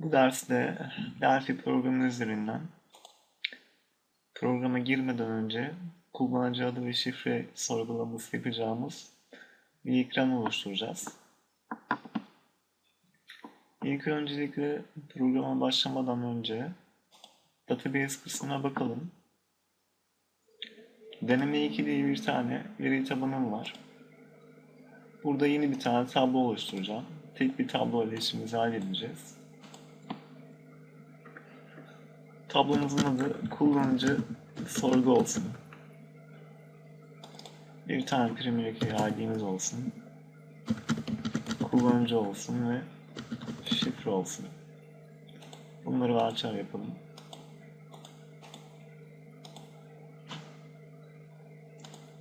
Bu derste Delphi programı üzerinden programa girmeden önce kullanıcı adı ve şifre sorgulaması yapacağımız bir ekran oluşturacağız. İlk öncelikle programa başlamadan önce database kısmına bakalım. Deneme 2 diye bir tane veri tabanım var. Burada yeni bir tane tablo oluşturacağım. Tek bir tablo ile işimizi halledeceğiz. Tablomuzun adı kullanıcı sorgu olsun. Bir tane primary key ID'miz olsun. Kullanıcı olsun ve şifre olsun. Bunları varchar yapalım.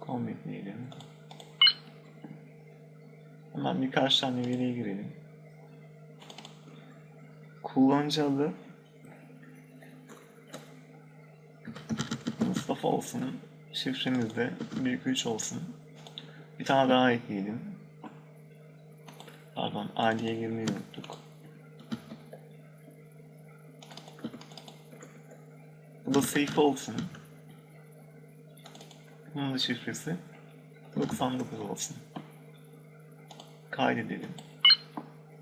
Commit diyelim. Hemen birkaç tane veriye girelim. Kullanıcı adı Mustafa olsun. Şifremiz de büyük 3 olsun. Bir tane daha ekleyelim. Pardon, ID'ye girmeyi unuttuk. Bu da safe olsun. Bunun da şifresi 99 olsun. Kaydedelim.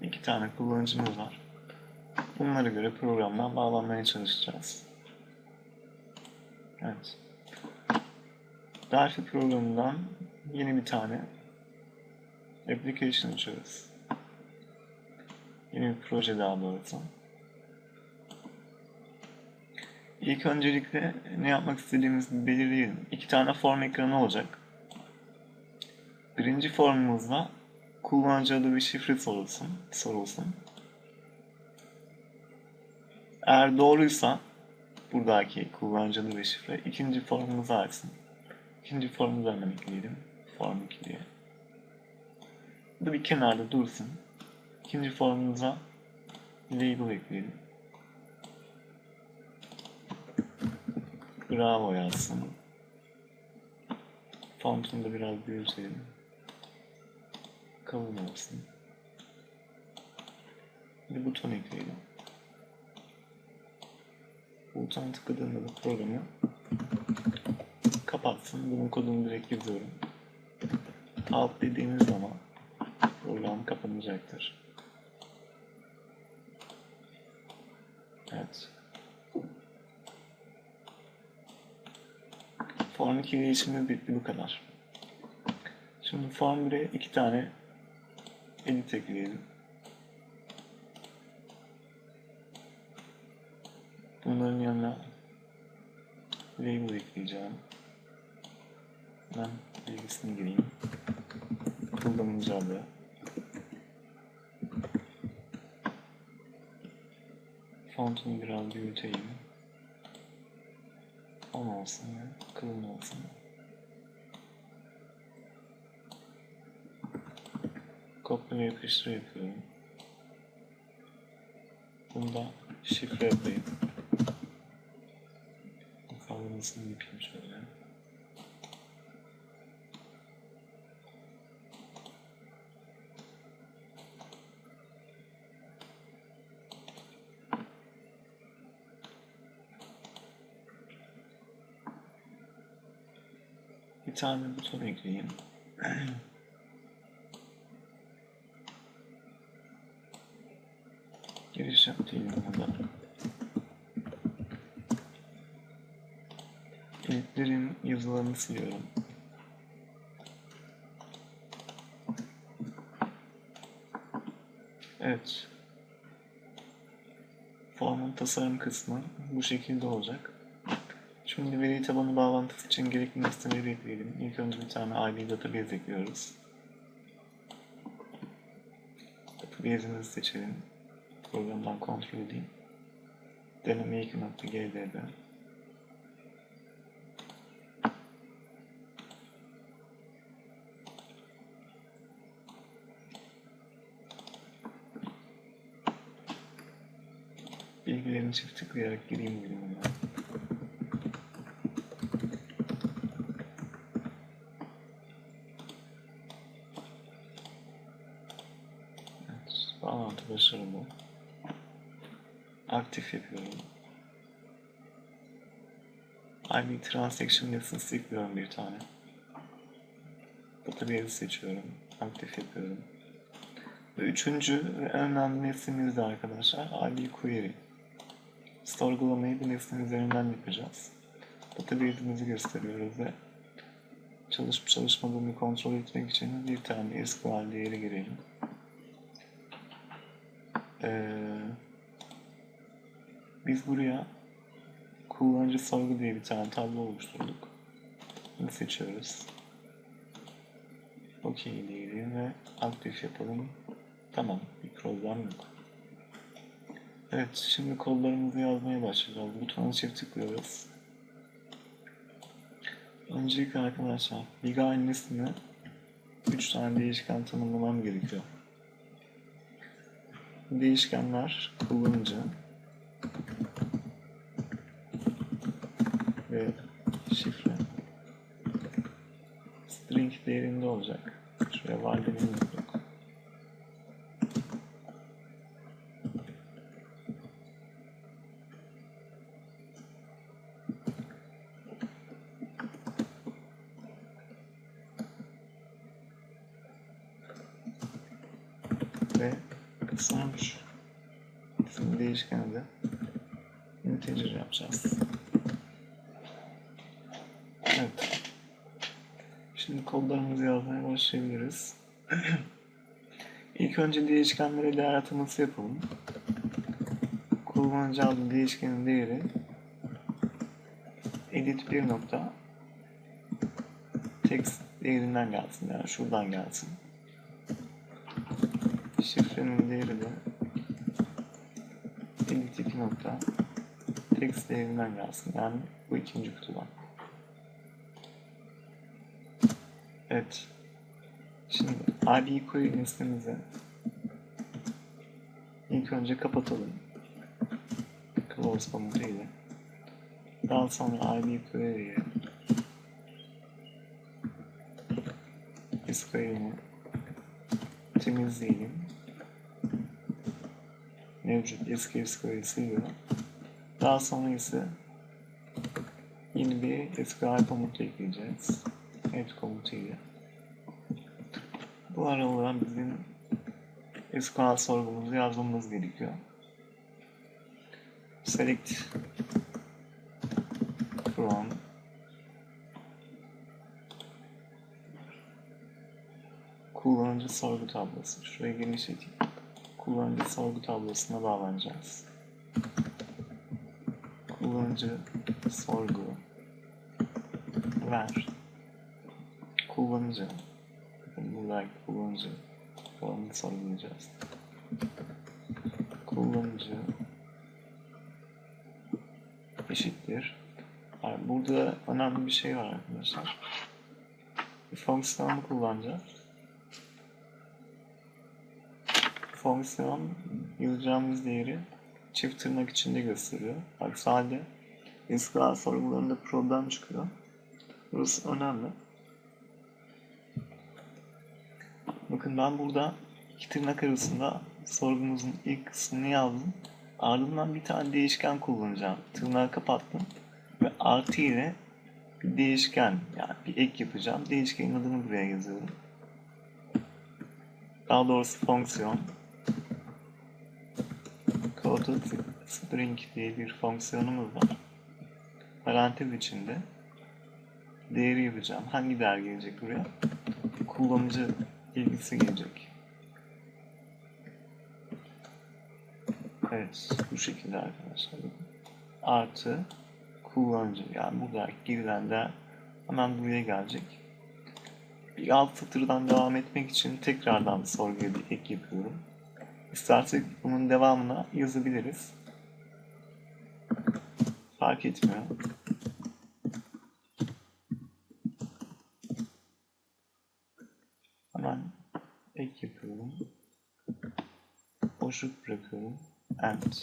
İki tane kullanıcımız var. Bunlara göre programdan bağlanmaya çalışacağız. Evet. Delphi programından yeni bir tane application açıyoruz. Yeni bir proje daha doğrusu. İlk öncelikle ne yapmak istediğimizi belirleyelim. İki tane form ekranı olacak. Birinci formumuzda kullanıcı adı ve şifre sorulsun. sorulsun. Eğer doğruysa buradaki kullanıcı adı ve şifre ikinci formumuzu açsın. İkinci formumuzu hemen ekleyelim. Form 2 diye. Bu da bir kenarda dursun. İkinci formumuza label ekleyelim. Bravo yazsın. Fontunu da biraz büyütelim. Kalın olsun. Bir buton ekleyelim. Buton tıkladığımda da programı kapatsın. Bunun kodunu direkt yazıyorum. Alt dediğimiz zaman program kapanacaktır. Evet. Form 2 değişimi bitti bu kadar. Şimdi Form 1'e iki tane edit ekleyelim. Bunların yanına label ekleyeceğim. Ben bilgisini gireyim. Kullanıcı adı. Fontunu biraz büyüteyim. 10 olsun ve kalın olsun. Kopya yapıştır yapıyorum. Bunda şifre yapayım. Kavramasını yapayım şöyle. Tane buton ekleyeyim. Giriş yap diyelim burada. Editlerin yazılarını siliyorum. Evet. Formun tasarım kısmı bu şekilde olacak. Şimdi veri tabanı bağlantısı için gerekli nesneleri ekleyelim. İlk önce bir tane ID database ekliyoruz. Database'imizi seçelim. Programdan kontrol edeyim. Deneme 2.gdb Bilgilerini çift tıklayarak gireyim bölümüne. Aktif yapıyorum. IB transaction lessons ekliyorum bir tane. Database seçiyorum. Aktif yapıyorum. Ve üçüncü ve önemli nesnemiz de arkadaşlar IB query. Sorgulamayı bir nesne üzerinden yapacağız. Database'imizi gösteriyoruz ve çalışıp çalışmadığını kontrol etmek için bir tane SQL değeri girelim. Ee, biz buraya kullanıcı sorgu diye bir tane tablo oluşturduk. Bunu seçiyoruz. OK diyelim ve aktif yapalım. Tamam, bir problem yok. Evet, şimdi kodlarımızı yazmaya başlayacağız. Butona çift tıklıyoruz. Öncelikle arkadaşlar, big annesine 3 tane değişken tanımlamam gerekiyor. Değişkenler kullanıcı ve şifre string değerinde olacak. Şuraya var dediğimiz yok. ve sonuç isimli değişkeni de integer yapacağız. Evet. Şimdi kodlarımızı yazmaya başlayabiliriz. İlk önce değişkenlere değer ataması yapalım. Kullanıcı adı değişkenin değeri edit bir nokta text değerinden gelsin yani şuradan gelsin. Şifrenin değeri de edit 2 nokta text değerinden gelsin yani bu ikinci kutudan. Evet. Şimdi IB query listemizi ilk önce kapatalım. Close komutuyla. Daha sonra IB query'ye SQL'ini temizleyelim. Mevcut SQL'i siliyor. Daha sonra ise yeni bir SQL komutu ekleyeceğiz. Add komutuyla. Bu aralar bizim SQL sorgumuzu yazmamız gerekiyor. Select from kullanıcı sorgu tablosu. Şuraya genişleteyim. Kullanıcı sorgu tablosuna bağlanacağız. Kullanıcı sorgu ver kullanıcı bakın buradaki kullanıcı formu sorgulayacağız. Kullanıcı eşittir. Yani burada önemli bir şey var arkadaşlar. Bir fonksiyon kullanacağız. Fonksiyon yazacağımız değeri çift tırnak içinde gösteriyor. Aksi halde SQL sorgularında problem çıkıyor. Burası önemli. Bakın ben burada iki tırnak arasında sorgumuzun ilk kısmını yazdım. Ardından bir tane değişken kullanacağım. Tırnağı kapattım ve artı ile bir değişken yani bir ek yapacağım. Değişkenin adını buraya yazıyorum. Daha doğrusu fonksiyon. Coded string diye bir fonksiyonumuz var. Parantez içinde değeri yazacağım. Hangi değer gelecek buraya? Kullanıcı ilgisi gelecek. Evet, bu şekilde arkadaşlar. Artı kullanıcı yani burada girilen değer hemen buraya gelecek. Bir alt satırdan devam etmek için tekrardan sorguya bir ek yapıyorum. İstersek bunun devamına yazabiliriz. Fark etmiyor. and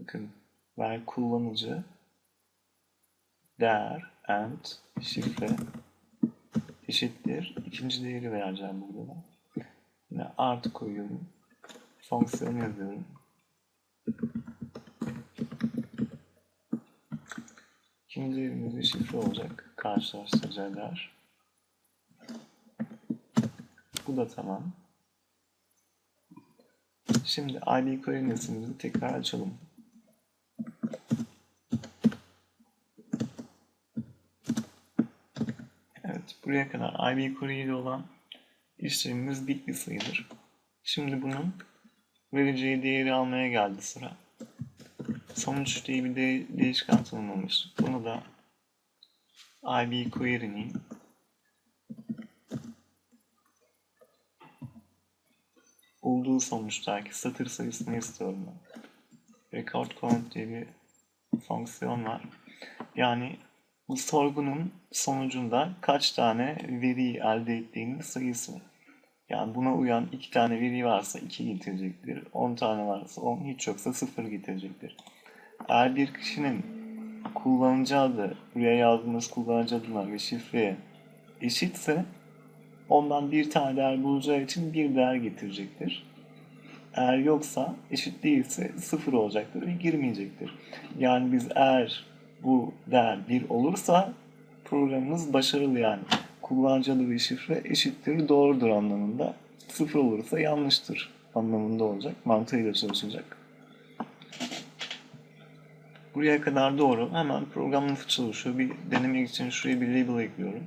bakın ver kullanıcı değer and şifre eşittir. İkinci değeri vereceğim burada da. Yine artı koyuyorum. Fonksiyonu yazıyorum. İkinci değerimizin şifre olacak. Karşılaştırıcı değer. Bu da tamam. Şimdi ID koordinatımızı tekrar açalım. Evet, buraya kadar query ile olan işlemimiz bitti sayılır. Şimdi bunun vereceği değeri almaya geldi sıra. Sonuç diye bir de değişken tanımlamıştık. Bunu da IB query'nin bulduğu sonuçtaki satır sayısını istiyorum ben. Record count diye bir fonksiyon var. Yani bu sorgunun sonucunda kaç tane veriyi elde ettiğinin sayısı. Yani buna uyan iki tane veri varsa 2 getirecektir. 10 tane varsa 10, hiç yoksa 0 getirecektir. Eğer bir kişinin kullanıcı adı, buraya yazdığımız kullanıcı adına ve şifreye eşitse ondan bir tane değer bulacağı için bir değer getirecektir. Eğer yoksa, eşit değilse sıfır olacaktır ve girmeyecektir. Yani biz eğer bu değer 1 olursa programımız başarılı yani. Kullanıcı adı ve şifre eşittir doğrudur anlamında. Sıfır olursa yanlıştır anlamında olacak. Mantığıyla çalışacak. Buraya kadar doğru. Hemen program nasıl çalışıyor? Bir denemek için şuraya bir label ekliyorum.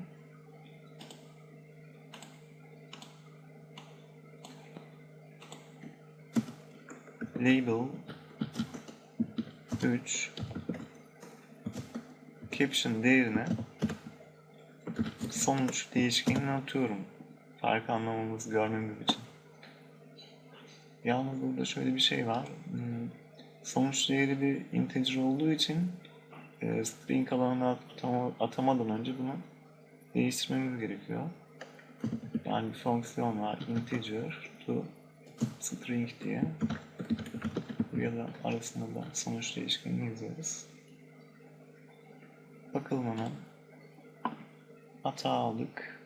Label 3 caption değerine sonuç değişkenini atıyorum. Fark anlamamızı görmemiz için. Yalnız burada şöyle bir şey var. Hmm, Sonuç değeri bir integer olduğu için e, string alanına atama- atamadan önce bunu değiştirmemiz gerekiyor. Yani bir fonksiyon var. Integer to string diye. Buraya da arasında da sonuç değişkenini yazıyoruz. Bakalım hemen. Hata aldık.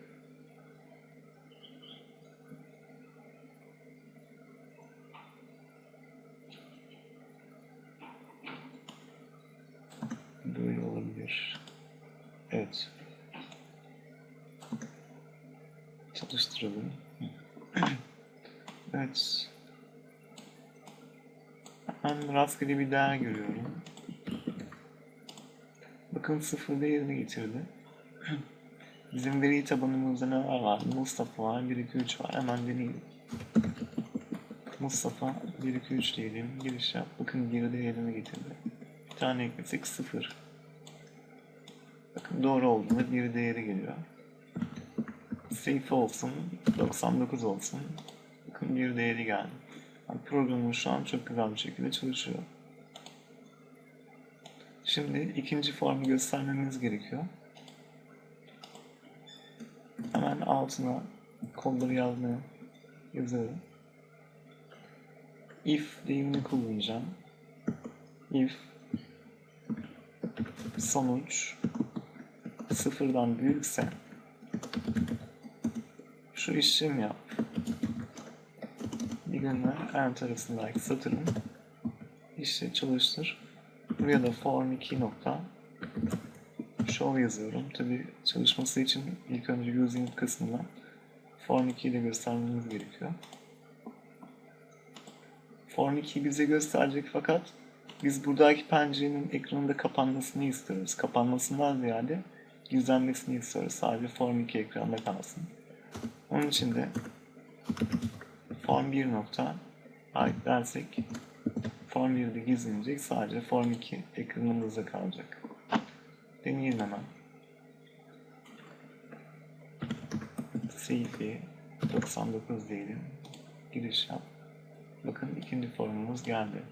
Böyle olabilir. Evet. Çalıştıralım. evet. Ben rastgele bir değer görüyorum. Bakın sıfır değerini getirdi. Bizim veri tabanımızda neler var? Mustafa var, 1 2 3 var. Hemen deneyelim. Mustafa 1 2 3 diyelim. Giriş yap. Bakın geri değerini getirdi. Bir tane eklesek 0. Bakın doğru olduğunda bir değeri geliyor. Safe olsun, 99 olsun. Bakın bir değeri geldi. Yani programımız şu an çok güzel bir şekilde çalışıyor. Şimdi ikinci formu göstermemiz gerekiyor. Hemen altına kodları yazmaya yazıyorum. If deyimini kullanacağım. If sonuç sıfırdan büyükse şu işlemi yap. Birimle enter arasındaki satırın işte çalıştır. Buraya da form 2 nokta show yazıyorum. Tabi çalışması için ilk önce using kısmına form 2'yi de göstermemiz gerekiyor. Form 2'yi bize gösterecek fakat biz buradaki pencerenin ekranında kapanmasını istiyoruz. Kapanmasından ziyade gizlenmesini istiyoruz. Sadece Form 2 ekranda kalsın. Onun için de Form 1 nokta ait dersek Form 1'de gizlenecek. Sadece Form 2 ekranımızda kalacak. Deneyelim hemen. Safe'i 99 diyelim. Giriş yap. Bakın ikinci formumuz geldi.